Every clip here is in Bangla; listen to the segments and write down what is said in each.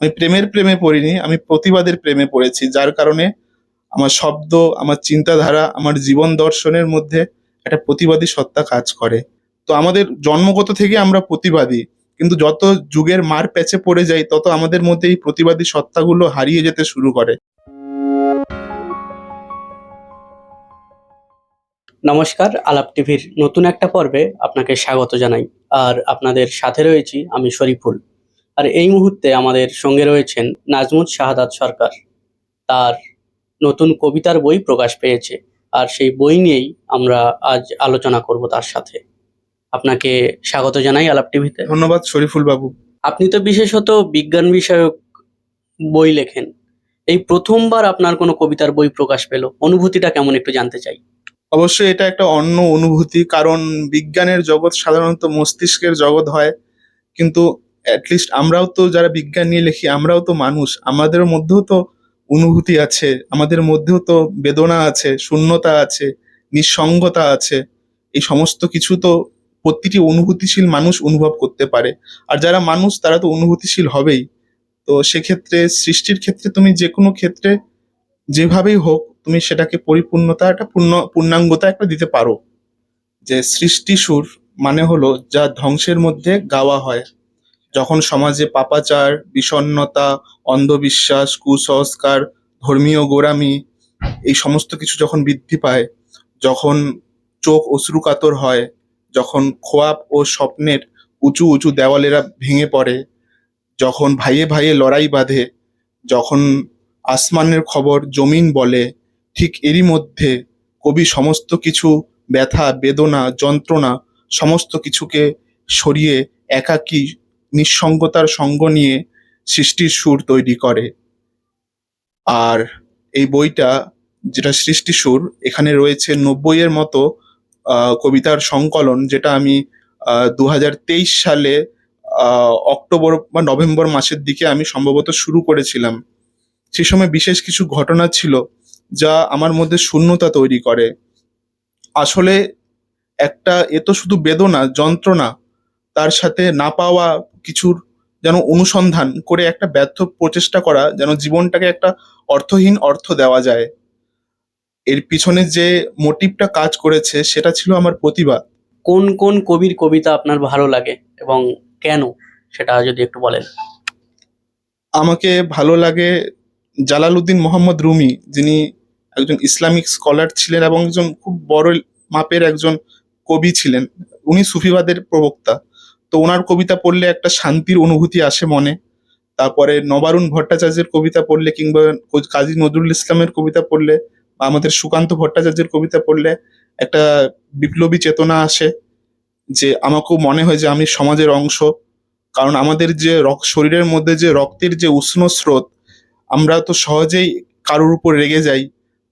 আমি প্রেমের প্রেমে পড়িনি, আমি প্রতিবাদের প্রেমে পড়েছি, যার কারণে আমার শব্দ, আমার চিন্তাধারা, আমার জীবন দর্শনের মধ্যে একটা প্রতিবাদী সত্তা কাজ করে। তো আমাদের জন্মগত থেকে আমরা প্রতিবাদী, কিন্তু যত যুগের মার প্যাচে পড়ে যাই, তত আমাদের মধ্যে এই প্রতিবাদী সত্তাগুলো হারিয়ে যেতে শুরু করে। নমস্কার, আলাপ টিভির নতুন একটা পর্বে আপনাকে স্বাগত জানাই। আর আপনাদের সাথে রয়েছি আমি শরীফুল। আর এই মুহূর্তে আমাদের সঙ্গে রয়েছেন নাজমুদ শাহাদাত সরকার। তার নতুন কবিতার বই প্রকাশ পেয়েছে আর সেই বই নিয়েই আমরা আজ আলোচনা করব তার সাথে। আপনাকে স্বাগত জানাই আলাপ টিভিতে। ধন্যবাদ শরীফুল বাবু। আপনি তো বিশেষত বিজ্ঞান বিষয়ক বই লেখেন। এই প্রথমবার আপনার কোনো কবিতার বই প্রকাশ পেল। অনুভূতিটা কেমন একটু জানতে চাই। অবশ্যই এটা একটা অন্য অনুভূতি কারণ বিজ্ঞানের জগৎ সাধারণত মস্তিষ্কের জগৎ হয়। কিন্তু অ্যাটলিস্ট আমরাও তো যারা বিজ্ঞান নিয়ে লিখি, আমরাও তো মানুষ। আমাদের মধ্যেও তো অনুভূতি আছে, আমাদের মধ্যেও তো বেদনা আছে, শূন্যতা আছে, নিঃসঙ্গতা আছে। এই সমস্ত কিছু তো প্রতিটি অনুভূতিশীল মানুষ অনুভব করতে পারে। আর যারা মানুষ, তারা তো অনুভূতিশীল হবেই। তো সেক্ষেত্রে, সৃষ্টির ক্ষেত্রে তুমি যে কোনো ক্ষেত্রে যেভাবেই হোক, তুমি সেটাকে পরিপূর্ণতা একটা পূর্ণ, পূর্ণাঙ্গতা একটা দিতে পারো। যে সৃষ্টি সুর মানে হলো যা ধ্বংসের মধ্যে গাওয়া হয়। যখন সমাজে পাপাচার, বিষণ্ণতা, অন্ধবিশ্বাস, কুসংস্কার, ধর্মীয় গোড়ামি, এই সমস্ত কিছু যখন বৃদ্ধি পায়, যখন চোখ অশ্রুকাতর হয়, যখন খোয়াব ও স্বপ্নের উঁচু উঁচু দেওয়ালেরা ভেঙে পড়ে, যখন ভাইয়ে ভাইয়ে লড়াই বাঁধে, যখন আসমানের খবর জমিন বলে, ঠিক এরই মধ্যে কবি সমস্ত কিছু, ব্যথা, বেদনা, যন্ত্রণা, সমস্ত কিছুকে সরিয়ে একাকী নিঃসঙ্গতার সঙ্গ নিয়ে সৃষ্টির সুর তৈরি করে। আর এই বইটা, যেটা সৃষ্টি সুর, এখানে রয়েছে নব্বইয়ের মতো কবিতার সংকলন, যেটা আমি দু হাজার তেইশ সালে অক্টোবর বা নভেম্বর মাসের দিকে আমি সম্ভবত শুরু করেছিলাম। সে সময় বিশেষ কিছু ঘটনা ছিল, যা আমার মধ্যে শূন্যতা তৈরি করে। আসলে একটা, এ তো শুধু বেদনা, যন্ত্রণা তার সাথে না পাওয়া কিছুর যেন অনুসন্ধান করে একটা ব্যর্থ প্রচেষ্টা করা যেন জীবনটাকে একটা অর্থহীন অর্থ দেওয়া যায়। এর পিছনে যে মোটিভটা কাজ করেছে সেটা ছিল আমার প্রতিভা। কোন কোন কবির কবিতা আপনার ভালো লাগে এবং কেন? সেটা যদি একটু বলেন। আমাকে ভালো লাগে জালালউদ্দিন মোহাম্মদ রুমি যিনি একজন ইসলামিক স্কলার ছিলেন এবং একজন খুব বড় মাপের একজন কবি ছিলেন। উনি সুফিবাদের প্রবক্তা। তো ওনার কবিতা পড়লে একটা শান্তির অনুভূতি আসে মনে। তারপরে নবারুণ ভট্টাচার্যের কবিতা পড়লে কিংবা কাজী নজরুল ইসলামের কবিতা পড়লে বা আমাদের সুকান্ত ভট্টাচার্যের কবিতা পড়লে একটা বিপ্লবী চেতনা আসে যে আমাকেও মনে হয় যে আমি সমাজের অংশ। কারণ আমাদের যে শরীরের মধ্যে যে রক্তের যে উষ্ণ স্রোত, আমরা তো সহজেই কারোর উপর রেগে যাই।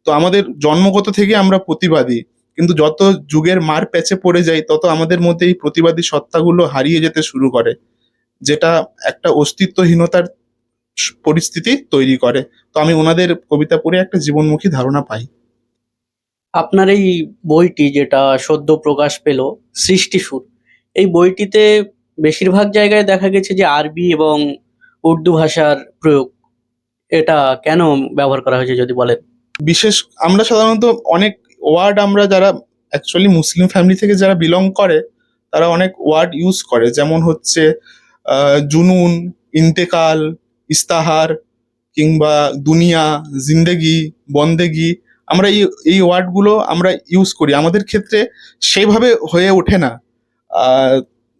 তো আমাদের জন্মগত থেকে আমরা প্রতিবাদী। কিন্তু যত যুগের মার প্যাচে পড়ে যাই তত আমাদের মধ্যে এই প্রতিবাদী সত্তাগুলো হারিয়ে যেতে শুরু করে যেটা একটা অস্তিত্বহীনতার পরিস্থিতি তৈরি করে। তো আমি ওনাদের কবিতা পড়ে একটা জীবনমুখী ধারণা পাই। আপনার এই বইটি যেটা সদ্য প্রকাশ পেল সৃষ্টি সুর এই বইটিতে বেশিরভাগ জায়গায় দেখা গেছে যে আরবি এবং উর্দু ভাষার প্রয়োগ এটা কেন ব্যবহার করা হয়েছে যদি বলেন? বিশেষ আমরা সাধারণত অনেক ওয়ার্ড আমরা যারা অ্যাকচুয়ালি মুসলিম ফ্যামিলি থেকে যারা বিলং করে, তারা অনেক ওয়ার্ড ইউজ করে। যেমন হচ্ছে জুনুন, ইন্তেকাল, ইস্তাহার কিংবা দুনিয়া, জিন্দেগি, বন্দেগি। আমরা এই এই ওয়ার্ডগুলো আমরা ইউজ করি। আমাদের ক্ষেত্রে সেভাবে হয়ে ওঠে না।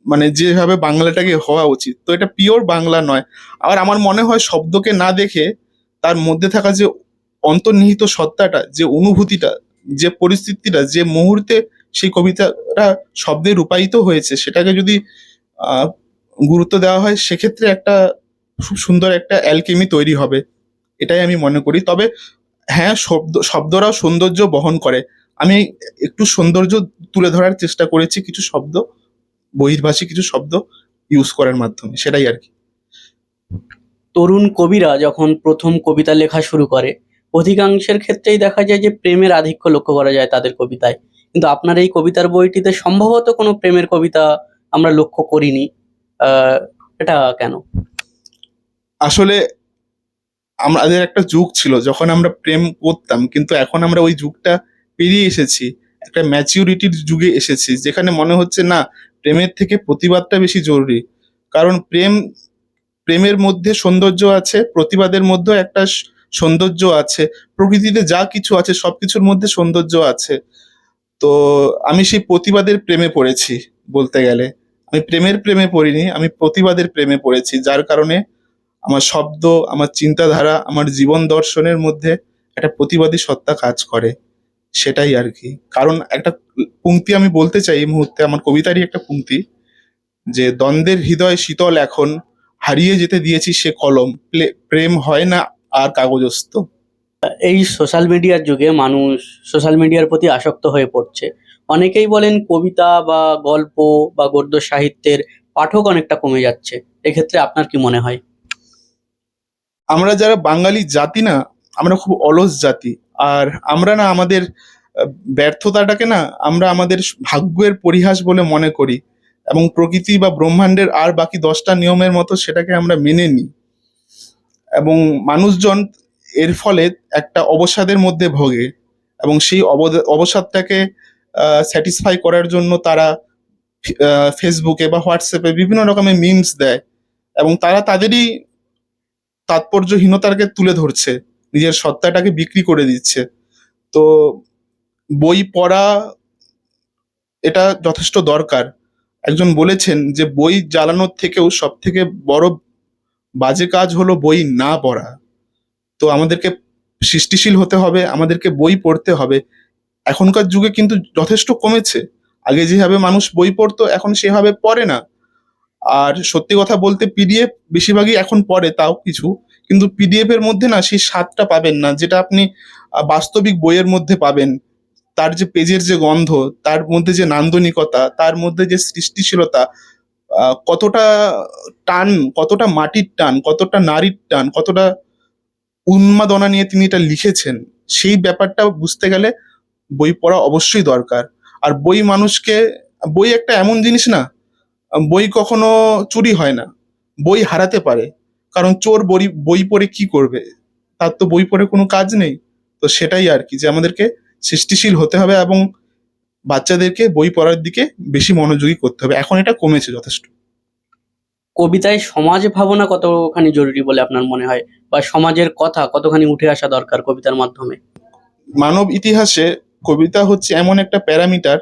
মানে যেভাবে বাংলাটাকে হওয়া উচিত। তো এটা পিওর বাংলা নয়। আর আমার মনে হয় শব্দকে না দেখে তার মধ্যে থাকা যে অন্তর্নিহিত সত্তাটা, যে অনুভূতিটা যে পরিস্থিতিটা, যে মুহূর্তে সেই কবিতাটা শব্দে রূপায়িত হয়েছে, সেটাকে যদি গুরুত্ব দেওয়া হয়, সেক্ষেত্রে একটা খুব সুন্দর একটা অ্যালকেমি তৈরি হবে। এটাই আমি মনে করি। তবে হ্যাঁ শব্দ, শব্দরাও সৌন্দর্য বহন করে। আমি একটু সৌন্দর্য তুলে ধরার চেষ্টা করেছি কিছু শব্দ, বহির্ভাষী কিছু শব্দ ইউজ করার মাধ্যমে, সেটাই আর কি। তরুণ কবিরা যখন প্রথম কবিতা লেখা শুরু করে অধিকাংশের ক্ষেত্রেই দেখা যায় যে প্রেমের আধিক্য লক্ষ্য করা যায় তাদের কবিতায়। কিন্তু আপনার এই কবিতার বইটিতে সম্ভবত কোনো প্রেমের কবিতা আমরা লক্ষ্য করিনি। এটা কেন? আসলে আমাদের একটা যুগ ছিল যখন আমরা প্রেম করতাম, কিন্তু এখন আমরা ওই যুগটা পেরিয়ে এসেছি, একটা ম্যাচিউরিটির যুগে এসেছি, যেখানে মনে হচ্ছে না, প্রেমের থেকে প্রতিবাদটা বেশি জরুরি। কারণ প্রেম, প্রেমের মধ্যে সৌন্দর্য আছে, প্রতিবাদের মধ্যেও একটা সৌন্দর্য আছে, প্রকৃতিতে যা কিছু আছে সবকিছুর মধ্যে সৌন্দর্য আছে। তো আমি সেই প্রতিবাদের প্রেমে পড়েছি বলতে গেলে। আমি প্রেমের প্রেমে পড়িনি, আমি প্রতিবাদের প্রেমে পড়েছি, যার কারণে আমার শব্দ, আমার চিন্তাধারা, আমার জীবন দর্শনের মধ্যে একটা প্রতিবাদী সত্তা কাজ করে, সেটাই আর কি। কারণ একটা পংক্তি আমি বলতে চাই এই মুহূর্তে, আমার কবিতারই একটা পংক্তি যে দ্বন্দ্বের হৃদয় শীতল এখন, হারিয়ে যেতে দিয়েছি সে কলম। প্রেম হয় না আর কাগজস্থ। এই সোশ্যাল মিডিয়ার যুগে মানুষ সোশ্যাল মিডিয়ার প্রতি আসক্ত হয়ে পড়ছে। অনেকেই বলেন কবিতা বা গল্প বা গদ্য সাহিত্যের পাঠক অনেকটা কমে যাচ্ছে। এক্ষেত্রে আপনার কি মনে হয়? আমরা যারা বাঙালি জাতি না আমরা খুব অলস জাতি। আর আমরা না আমাদের ব্যর্থতাটাকে না আমরা আমাদের ভাগ্যের পরিহাস বলে মনে করি। এবং প্রকৃতি বা ব্রহ্মাণ্ডের আর বাকি দশটা নিয়মের মতো সেটাকে আমরা মেনে নিই। এবং মানুষজন এর ফলে একটা অবসাদের মধ্যে ভোগে এবং সেই অবসাদটাকে স্যাটিসফাই করার জন্য তারা ফেসবুকে বা হোয়াটসঅ্যাপে বিভিন্ন রকমের মিমস দেয় এবং তারা তাদেরই তাৎপর্যহীনতাকে তুলে ধরছে, নিজের সত্তাটাকে বিক্রি করে দিচ্ছে। তো বই পড়া এটা যথেষ্ট দরকার। একজন বলেছেন যে বই জ্বালানোর থেকেও সব থেকে বড় বাজে কাজ হলো বই না পড়া। তো আমাদেরকে সৃষ্টিশীল হতে হবে, আমাদেরকে বই পড়তে হবে। এখনকার যুগে কিন্তু যথেষ্ট কমেছে। আগে যেভাবে মানুষ বই পড়তো, এখন সেভাবে পড়ে না। আর সত্যি কথা বলতে পিডিএফ বেশিরভাগই এখন পড়ে তাও কিছু। কিন্তু পিডিএফ এর মধ্যে না সেই স্বাদটা পাবেন না, যেটা আপনি বাস্তবিক বইয়ের মধ্যে পাবেন। তার যে পেজের যে গন্ধ, তার মধ্যে যে নান্দনিকতা, তার মধ্যে যে সৃষ্টিশীলতা কতটা টান, কতটা মাটির টান, কতটা নারীর টান, কতটা উন্মাদনা নিয়ে তিনি এটা লিখেছেন, সেই ব্যাপারটা বুঝতে গেলে বই পড়া অবশ্যই দরকার। আর বই মানুষকে, বই একটা এমন জিনিস না, বই কখনো চুরি হয় না, বই হারাতে পারে। কারণ চোর বই বই পড়ে কি করবে? তার তো বই পড়ে কোনো কাজ নেই। তো সেটাই আর কি যে আমাদেরকে সৃষ্টিশীল হতে হবে এবং বাচ্চাদেরকে বই পড়ার দিকে বেশি মনোযোগী করতে হবে। এখন এটা কমেছে যথেষ্ট। কবিতায় সমাজ ভাবনা কতখানি জরুরি বলে আপনার মনে হয়? বা সমাজের কথা কতখানি উঠে আসা দরকার কবিতার মাধ্যমে? মানব ইতিহাসে কবিতা হচ্ছে এমন একটা প্যারামিটার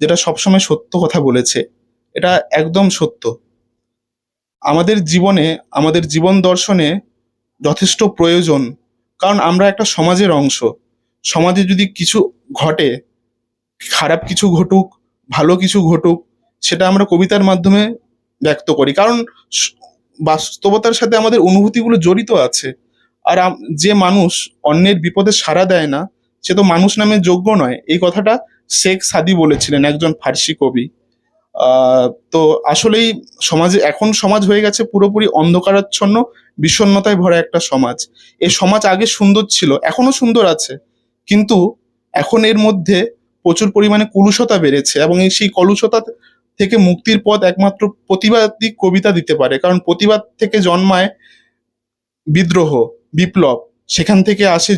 যেটা সবসময় সত্য কথা বলেছে। এটা একদম সত্য। আমাদের জীবনে আমাদের জীবন দর্শনে যথেষ্ট প্রয়োজন। কারণ আমরা একটা সমাজের অংশ। সমাজে যদি কিছু ঘটে খারাপ কিছু ঘটুক, ভালো কিছু ঘটুক, সেটা আমরা কবিতার মাধ্যমে ব্যক্ত করি। কারণ বাস্তবতার সাথে আমাদের অনুভূতিগুলো জড়িত আছে। আর যে মানুষ অন্যের বিপদে সাড়া দেয় না, সে তো মানুষ নামে যোগ্য নয়। এই কথাটা শেখ সাদি বলেছিলেন, একজন ফার্সি কবি। তো আসলেই সমাজে, এখন সমাজ হয়ে গেছে পুরোপুরি অন্ধকারাচ্ছন্ন, বিষণ্ণতায় ভরা একটা সমাজ। এই সমাজ আগে সুন্দর ছিল এখনও সুন্দর আছে। কিন্তু এখন এর মধ্যে প্রচুর পরিমাণে কলুষতা বেড়েছে এবং এই সেই কলুষতা থেকে মুক্তির পথ একমাত্র প্রতিবাদী কবিতা দিতে পারে। কারণ প্রতিবাদ থেকে জন্মায় বিদ্রোহ বিপ্লব সেখান থেকে আসে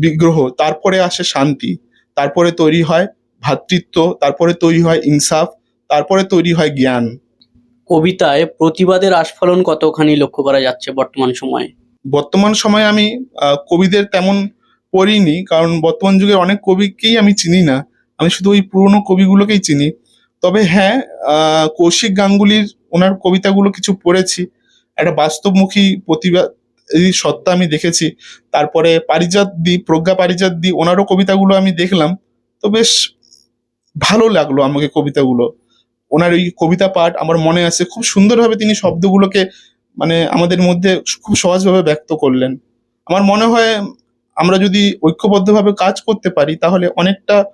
বিগ্রহ তারপরে আসে শান্তি তারপরে তৈরি হয় ভ্রাতৃত্ব তারপরে তৈরি হয় ইনসাফ তারপরে তৈরি হয় জ্ঞান। কবিতায় প্রতিবাদের আস্ফলন কতখানি লক্ষ্য করা যাচ্ছে বর্তমান সময়ে? বর্তমান সময়ে আমি কবিদের তেমন পড়িনি, কারণ বর্তমান যুগের অনেক কবিকেই আমি চিনি না। আমি শুধু ওই পুরনো কবিগুলোকেই চিনি। তবে হ্যাঁ কৌশিক গাঙ্গুলির ওনার কবিতাগুলো কিছু পড়েছি। একটা বাস্তবমুখী প্রতিবাদ সত্তা আমি দেখেছি। তারপরে পারিজাত দি, প্রজ্ঞা পারিজাত দি, ওনারও কবিতাগুলো আমি দেখলাম। তো বেশ ভালো লাগল আমাকে কবিতাগুলো। ওনার ওই কবিতা পাঠ আমার মনে আছে, খুব সুন্দরভাবে তিনি শব্দগুলোকে মানে আমাদের মধ্যে খুব সহজভাবে ব্যক্ত করলেন। আমার মনে হয় আমরা যদি ঐক্যবদ্ধভাবে কাজ করতে পারি তাহলে অনেকটা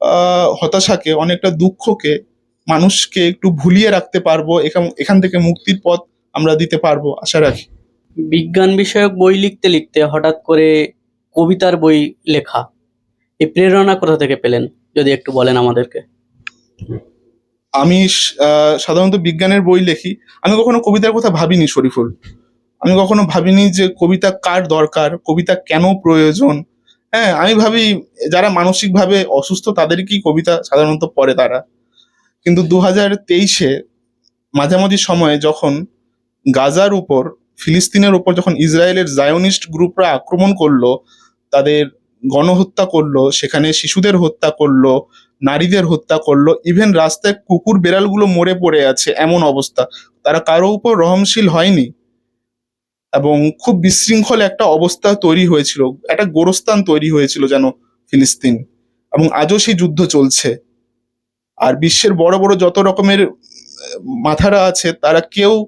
আহ, হতাশাকে অনেকটা দুঃখকে মানুষকে একটু ভুলিয়ে রাখতে পারব এখান থেকে মুক্তির পথ আমরা দিতে পারব আশা রাখি। বিজ্ঞান বিষয়ক বই লিখতে লিখতে হঠাৎ করে কবিতার বই লেখা এই প্রেরণা কোথা থেকে পেলেন যদি একটু বলেন আমাদেরকে? আমি আহ, সাধারণত বিজ্ঞানের বই লেখি। আমি কখনো কবিতার কথা ভাবিনি শরীফুল। আমি কখনো ভাবিনি যে কবিতা কার দরকার, কবিতা কেন প্রয়োজন? হ্যাঁ আমি ভাবি যারা মানসিকভাবে অসুস্থ তাদেরকেই কবিতা সাধারণত পড়ে তারা। কিন্তু দু হাজার তেইশে মাঝামাঝি সময়ে যখন গাজার উপর, ফিলিস্তিনের উপর যখন ইসরায়েলের জায়োনিস্ট গ্রুপরা আক্রমণ করল, তাদের গণহত্যা করল, সেখানে শিশুদের হত্যা করল, নারীদের হত্যা করল, ইভেন রাস্তায় কুকুর বেড়ালগুলো মরে পড়ে আছে, এমন অবস্থা। তারা কারও উপর রহমশীল হয়নি। এবং খুব বিশৃঙ্খল একটা অবস্থা তৈরি হয়েছিল। একটা গোরস্থান তৈরি হয়েছিল যেন ফিলিস্তিন। এবং আজও সেই যুদ্ধ চলছে। আর বিশ্বের বড় বড় যত রকমের মাথারা আছে, তারা কেউ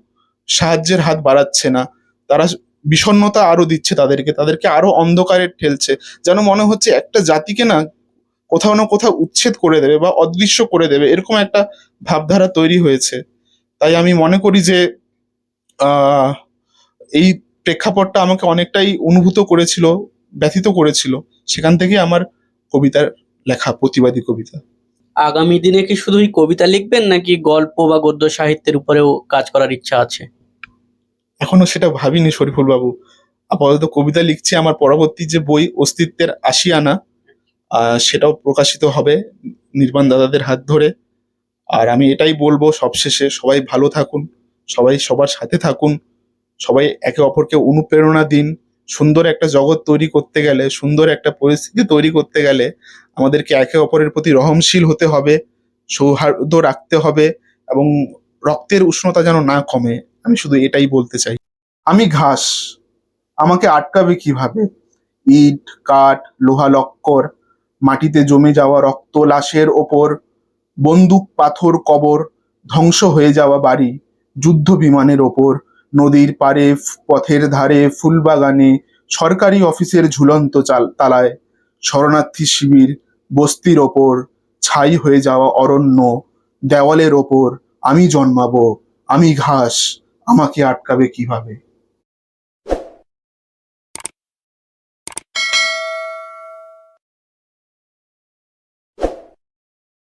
সাহায্যের হাত বাড়াচ্ছে না। তারা বিষণ্ণতা আরও দিচ্ছে তাদেরকে। তাদেরকে আরও অন্ধকারে ঠেলছে। যেন মনে হচ্ছে একটা জাতিকে না কোথাও না কোথাও উচ্ছেদ করে দেবে বা অদৃশ্য করে দেবে। এরকম একটা ভাবধারা তৈরি হয়েছে। তাই আমি মনে করি যে, আহ এই প্রেক্ষাপটটা আমাকে অনেকটাই অনুভূত করেছিল ব্যথিত করেছিল। সেখান থেকে আমার কবিতার লেখা প্রতিবাদী কবিতা। আগামী দিনে কি শুধুই কবিতা লিখবেন নাকি গল্প বা গদ্য সাহিত্যের উপরেও কাজ করার ইচ্ছা আছে? এখনও সেটা ভাবিনি শরীফুল বাবু আপাতত কবিতা লিখছি আমার পরবর্তী যে বই অস্তিত্বের আশিয়ানা আহ, সেটাও প্রকাশিত হবে নির্মাণ দাদাদের হাত ধরে। আর আমি এটাই বলব সবশেষে সবাই ভালো থাকুন সবাই সবার সাথে থাকুন। সবাই একে অপরকে অনুপ্রেরণা দিন, সুন্দর একটা জগৎ তৈরি করতে গেলে, সুন্দর একটা পরিস্থিতি তৈরি করতে গেলে আমাদেরকে একে অপরের প্রতি রহমশীল হতে হবে, সৌহার্দ্য রাখতে হবে এবং রক্তের উষ্ণতা যেন না কমে। আমি শুধু এটাই বলতে চাই। আমি ঘাস, আমাকে আটকাবে কীভাবে? ইট, কাঠ, লোহা, লক্কর, মাটিতে জমে যাওয়া রক্ত লাশের ওপর, বন্দুক, পাথর, কবর, ধ্বংস হয়ে যাওয়া বাড়ি, যুদ্ধ বিমানের ওপর নদীর পারে পথের ধারে, ফুলবাগানে, সরকারি অফিসের ঝুলন্ত চাল তালায়। শরণার্থী শিবির, বস্তির ওপর, ছাই হয়ে যাওয়া অরণ্য, দেওয়ালের ওপর, আমি জন্মাবো, আমি ঘাস, আমাকে আটকাবে কীভাবে?